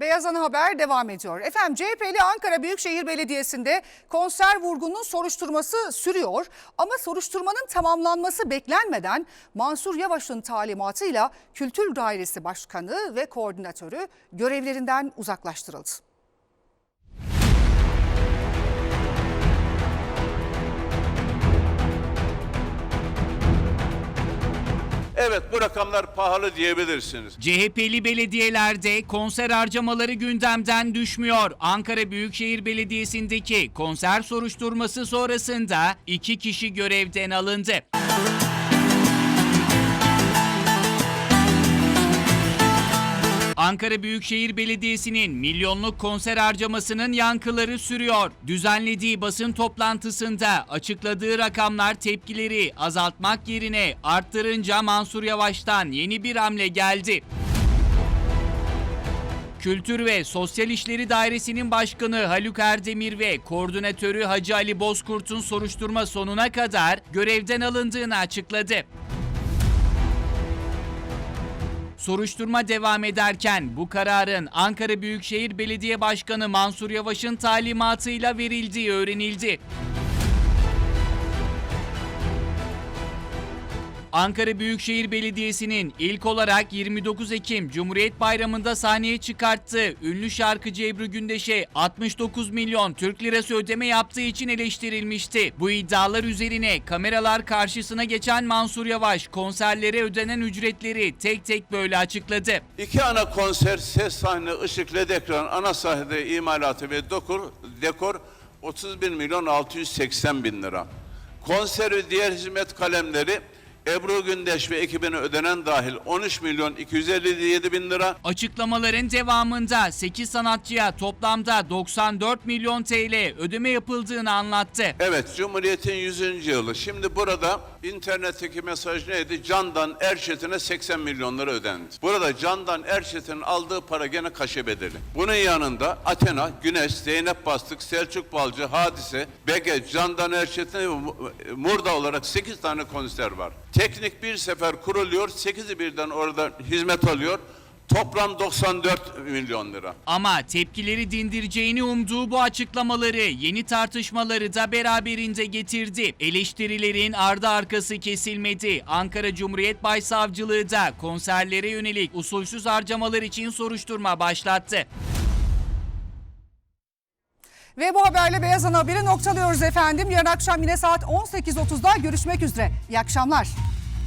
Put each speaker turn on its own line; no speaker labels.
Beyaz Ana Haber devam ediyor. Efendim CHP'li Ankara Büyükşehir Belediyesi'nde konser vurgunun soruşturması sürüyor. Ama soruşturmanın tamamlanması beklenmeden Mansur Yavaş'ın talimatıyla Kültür Dairesi Başkanı ve koordinatörü görevlerinden uzaklaştırıldı.
Evet bu rakamlar pahalı diyebilirsiniz.
CHP'li belediyelerde konser harcamaları gündemden düşmüyor. Ankara Büyükşehir Belediyesi'ndeki konser soruşturması sonrasında iki kişi görevden alındı. Ankara Büyükşehir Belediyesi'nin milyonluk konser harcamasının yankıları sürüyor. Düzenlediği basın toplantısında açıkladığı rakamlar tepkileri azaltmak yerine arttırınca Mansur Yavaş'tan yeni bir hamle geldi. Kültür ve Sosyal İşleri Dairesi'nin başkanı Haluk Erdemir ve koordinatörü Hacı Ali Bozkurt'un soruşturma sonuna kadar görevden alındığını açıkladı. Soruşturma devam ederken bu kararın Ankara Büyükşehir Belediye Başkanı Mansur Yavaş'ın talimatıyla verildiği öğrenildi. Ankara Büyükşehir Belediyesi'nin ilk olarak 29 Ekim Cumhuriyet Bayramı'nda sahneye çıkarttığı ünlü şarkıcı Ebru Gündeş'e 69 milyon Türk lirası ödeme yaptığı için eleştirilmişti. Bu iddialar üzerine kameralar karşısına geçen Mansur Yavaş konserlere ödenen ücretleri tek tek böyle açıkladı.
İki ana konser, ses sahne, ışık, led ekran, ana sahnede imalatı ve dekor, dekor 31 milyon 680 bin lira. Konser ve diğer hizmet kalemleri Ebru Gündeş ve ekibine ödenen dahil 13 milyon 257 bin lira.
Açıklamaların devamında 8 sanatçıya toplamda 94 milyon TL ödeme yapıldığını anlattı.
Evet, Cumhuriyet'in 100. yılı. Şimdi burada internetteki mesaj neydi? Candan Erçetin'e 80 milyon lira ödendi. Burada Candan Erçetin'in aldığı para gene kaşe bedeli. Bunun yanında Athena, Güneş, Zeynep Bastık, Selçuk Balcı, Hadise, Bege, Candan Erçetin ve Murda olarak 8 tane konser var. Teknik bir sefer kuruluyor, 8'i birden orada hizmet alıyor. Toplam 94 milyon lira.
Ama tepkileri dindireceğini umduğu bu açıklamaları yeni tartışmaları da beraberinde getirdi. Eleştirilerin ardı arkası kesilmedi. Ankara Cumhuriyet Başsavcılığı da konserlere yönelik usulsüz harcamalar için soruşturma başlattı.
Ve bu haberle Beyaz Ana Haber'i noktalıyoruz efendim. Yarın akşam yine saat 18.30'da görüşmek üzere. İyi akşamlar.